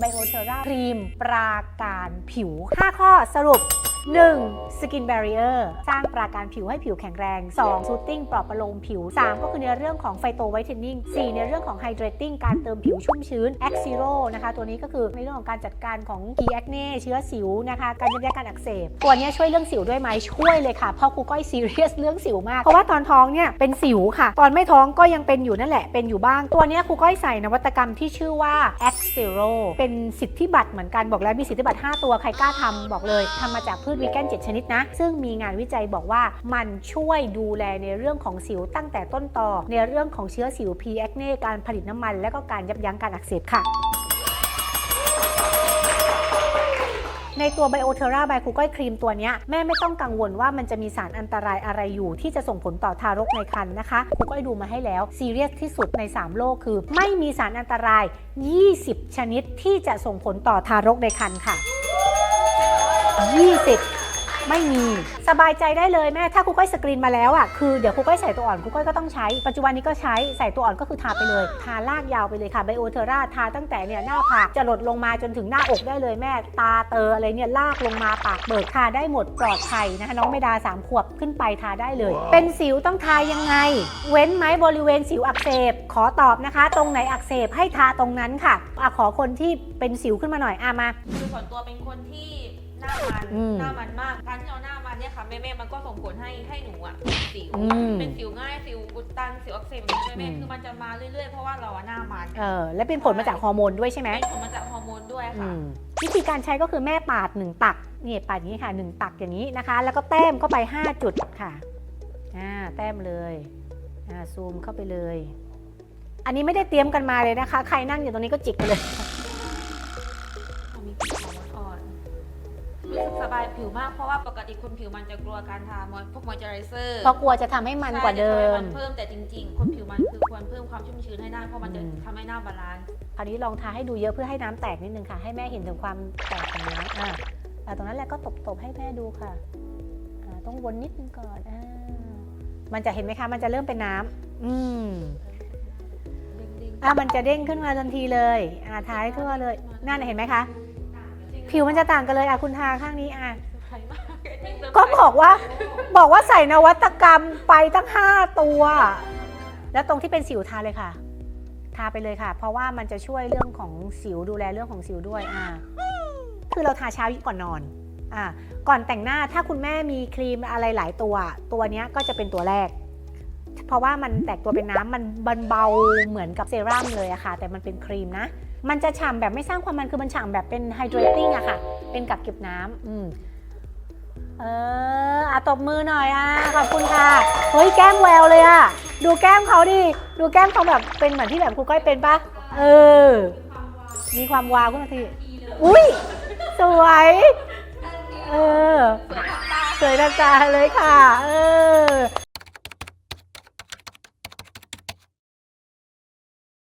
ไบโอเทอร่าครีมปราการผิว 5 ข้อสรุป 1. Skin Barrier สร้างปราการผิวให้ผิวแข็งแรง 2. Soothing ปลอบประโลมผิว 3. ก็คือในเรื่องของไฟโตไวท์เทนนิ่ง 4. ในเรื่องของ Hydrating การเติมผิวชุ่มชื้น X Zero นะคะตัวนี้ก็คือในเรื่องของการจัดการของ P acne เน่เชื้อสิวนะคะการยับยั้งการอักเสบ ตัวนี้ช่วยเรื่องสิวด้วยไหมช่วยเลยค่ะเพราะครูก้อยซีเรียสเรื่องสิวมาก เพราะว่าตอนท้องเนี่ยเป็นสิวค่ะ ตอนไม่ท้องก็ยังเป็นอยู่นั่นแหละเป็นอยู่บ้าง ตัวนี้ครูก้อยใส่นวัตกรรมที่ชื่อว่า X Zero เป็นสิทธิบัตรเหมือนกันบอกแล้วมีสิทธิบัตร 5 ตัวใครกล้าทำบอกเลยทำมาจากพืชวีแกน7ชนิดนะ ซึ่งมีงานวิจัยบอกว่ามันช่วยดูแลในเรื่องของสิวตั้งแต่ต้นตอในเรื่องของเชื้อสิว P acne การผลิตน้ำมัน และก็การยับยั้งการอักเสบค่ะในตัวไบโอเทอร่าไบคูก้อยครีมตัวนี้แม่ไม่ต้องกังวลว่ามันจะมีสารอันตรายอะไรอยู่ ที่จะส่งผลต่อทารกในครรภ์นะคะคูก้อยดูมาให้แล้วซีเรียสที่สุดใน 3 โลกคือ ไม่มีสารอันตราย 20 ชนิดที่จะส่งผลต่อทารกในครรภ์ค่ะ 20 ไม่มีสบายใจได้เลยแม่ถ้าครูก้อยสกรีนมาแล้วอะคือเดี๋ยวครูก้อยใส่ตัวอ่อนครูก้อยก็ต้องใช้ ปัจจุบันนี้ก็ใช้ใส่ตัวอ่อนก็คือทาไปเลย ทาลากยาวไปเลยค่ะไบโอเทอร่าทาตั้งแต่เนี่ยหน้าผากจะหลดลงมาจนถึงหน้าอกได้เลยแม่ ตาเตออะไรเนี่ยลากลงมาปากเบิกทาได้หมดปลอดภัยนะคะน้องเมดาสามขวบขึ้นไปทาได้เลย เป็นสิวต้องทายังไง เว้นไหมบริเวณสิวอักเสบ ขอตอบนะคะ ตรงไหนอักเสบให้ทาตรงนั้นค่ะอะขอคนที่เป็นสิวขึ้นมาหน่อยอะมา คือส่วนตัวเป็นคนที่ หน้ามันอืมหน้ามันมากการที่เราหน้ามันเนี่ยค่ะแม่แม่ๆมันก็ส่งผลให้ให้หนูอะเป็นสิวอืมเป็นสิวง่ายสิวอุดตันสิวอักเสบอย่างนี้แม่อืมๆคือมันจะมาเรื่อยๆเพราะว่าเราอะหน้ามันเออและเป็นผลมาจากฮอร์โมนด้วยใช่ไหมเป็นผลมาจากฮอร์โมนด้วยอืค่ะ มวิธีการใช้ก็คือแม่ปาด1ตักนี่ปาดอย่างนี้ค่ะ1ตักอย่างนี้นะคะ แล้วก็แต้มเข้าไป 5 จุดค่ะอ่าแต้มเลยอ่าซูมเข้าไปเลย อันนี้ไม่ได้เตรียมกันมาเลยนะคะ ใครนั่งอยู่ตรงนี้ก็จิกไปเลย รู้สึกสบายผิวมากเพราะว่าปกติคนผิวมันจะกลัวการทามอยพวกมอยเจอไรเซอร์เพราะกลัวจะทำให้มันกว่าเดิม เพิ่มแต่จริง ๆ คนผิวมันคือควรเพิ่มความชุ่มชื้นให้ได้เพราะมันจะอืมทำให้หน้าบาลานซ์คราวนี้ลองทาให้ดูเยอะเพื่อให้น้ำแตกนิดนึงค่ะ ให้แม่เห็นถึงความแตกของน้ำอ่าอ่าตรงนั้นแหละก็ตบๆให้แม่ดูค่ะอ่าต้องวนนิดนึงก่อนอ่ามันจะเห็นไหมคะ มันจะเริ่มเป็นน้ำอืมเด้งๆอะมันจะเด้งขึ้นมาทันทีเลยอ่าทาให้ทั่วเลยนั่นเห็นไหมคะ ผิวมันจะต่างกันเลยอะคุณทาข้างนี้อะเซอร์ไพรส์มากจริงๆเซร์ไพรส์ก็บอกว่าบอกว่าใส่นวัตกรรมไปตั้ง 5 ตัว แล้วตรงที่เป็นสิวทาเลยค่ะ ทาไปเลยค่ะ เพราะว่ามันจะช่วยเรื่องของสิวดูแลเรื่องของสิวด้วยอ่าคือเราทาเช้าก่อนนอนอ่าก่อนแต่งหน้าถ้าคุณแม่มีครีมอะไรหลายตัว ตัวเนี้ยก็จะเป็นตัวแรก เพราะว่ามันแตกตัวเป็นน้ำมันบันเบาเหมือนกับเซรั่มเลยอะค่ะ แต่มันเป็นครีมนะ มันจะฉ่ำแบบไม่สร้างความมันคือมันฉ่ำแบบเป็นไฮเดรตติ้งอะค่ะ เป็นกับเก็บน้ำอืมเอออะตบมือหน่อยอะขอบคุณค่ะเฮ้ยแก้มแววเลยอะดูแก้มเขาดิดูแก้มเขาแบบเป็นเหมือนที่แบบครูก้อยเป็นปะเออ มีความวาวขึ้นมาทีอุ้ยสวยเออสวยทักตาเลยค่ะ เออ